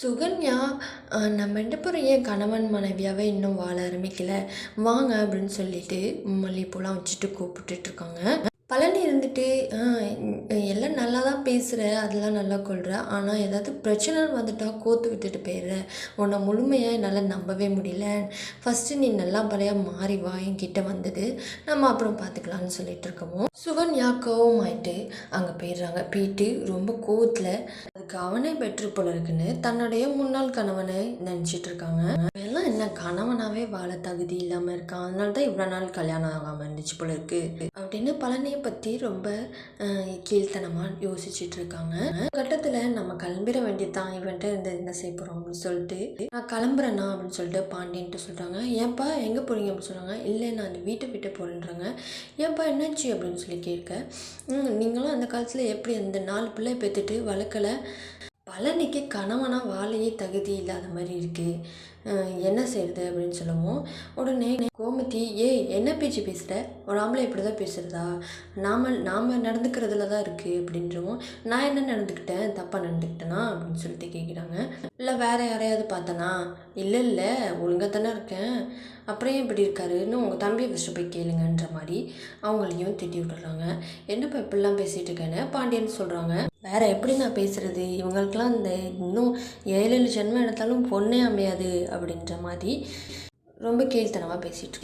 சுகன்யா நம்ம ரெண்டு பேரும் ஏன் கணவன் மனைவியாகவே இன்னும் வாழ ஆரம்பிக்கல? வாங்க அப்படின்னு சொல்லிட்டு மல்லிகைப்பூலாம் வச்சுட்டு கூப்பிட்டுட்டு இருக்காங்க. இருந்துட்டு எல்லாம் நல்லா தான் பேசுகிற அதெல்லாம் நல்லா கொள்கிற ஆனால் ஏதாவது பிரச்சனை வந்துட்டால் கோத்து விட்டுட்டு போயிடுற. உன்னை முழுமையாக என்னால் நம்பவே முடியல. ஃபஸ்ட்டு நீ நல்லா பழைய மாறி வா என்கிட்ட வந்தது. நம்ம அப்புறம் பார்த்துக்கலாம்னு சொல்லிட்டு இருக்கவும் சுகன்யா கோவமாயிட்டு அங்கே போயிடுறாங்க. போயிட்டு ரொம்ப கோவத்தில் அதுக்கு அவனே பெட்ரு போல இருக்குன்னு தன்னுடைய முன்னாள் கணவனை நினச்சிட்டு இருக்காங்க. எல்லாம் என்ன கணவனாவே வாழ தகுதி இல்லாமல் இருக்கான். அதனால தான் இவ்வளோ நாள் கல்யாணம் ஆகாமல் இருந்துச்சு போல இருக்கு. அப்படின்னு பழனியை பற்றி ரொம்ப கீழ்த்தனமாக யோசிச்சுட்டு இருக்காங்க. கட்டத்தில் நம்ம கிளம்பிட வேண்டியதுதான். இவன்ட்டு இருந்து என்ன செய்ய போகிறோம் அப்படின்னு சொல்லிட்டு நான் கிளம்புறேண்ணா அப்படின்னு சொல்லிட்டு பாண்டியன்ட்டு சொல்கிறாங்க ஏன்ப்பா எங்கே போகிறீங்க அப்படின்னு சொல்கிறாங்க இல்லை நான் அந்த வீட்டை விட்டு போகிறேன்றாங்க ஏன்ப்பா என்னாச்சு அப்படின்னு சொல்லி கேட்க நீங்களும் அந்த காலத்தில் எப்படி அந்த நாலு பிள்ளை பெற்றுட்டு வளர்க்கலை? பழனிக்கு கணவனாக வாழையே தகுதி இல்லாத மாதிரி இருக்குது என்ன செய்கிறது அப்படின்னு சொல்லவும். உடனே கோமதி ஏய் என்ன பேச்சு பேசுகிற ஒரு ஆம்பளை இப்படி தான் பேசுகிறதா நாம் நாம் நடந்துக்கிறதுல தான் இருக்குது அப்படின்றவும். நான் என்ன நடந்துக்கிட்டேன்? தப்பாக நடந்துக்கிட்டேனா? அப்படின்னு சொல்லிட்டு கேட்குறாங்க இல்லை வேறு யாரையாவது பார்த்தனா? இல்லை இல்லை ஒழுங்காக தானே இருக்கேன். அப்புறம் ஏன் இப்படி இருக்காருன்னு உங்கள் தம்பியை ஃபஸ்ட்டு போய் கேளுங்கன்ற மாதிரி அவங்களையும் திட்டி விட்டுறாங்க. என்னப்பா இப்படிலாம் பேசிகிட்டு இருக்கேன்னு? பாண்டியன் சொல்கிறாங்க வேற எப்படி நான் பேசுறது? இவங்களுக்கெல்லாம் இந்த இன்னும் ஏழு ஏழு ஜென்மம் எடுத்தாலும் பொண்ணே அமையாது அப்படின்ற மாதிரி ரொம்ப கீழ்த்தனமாக பேசிகிட்டு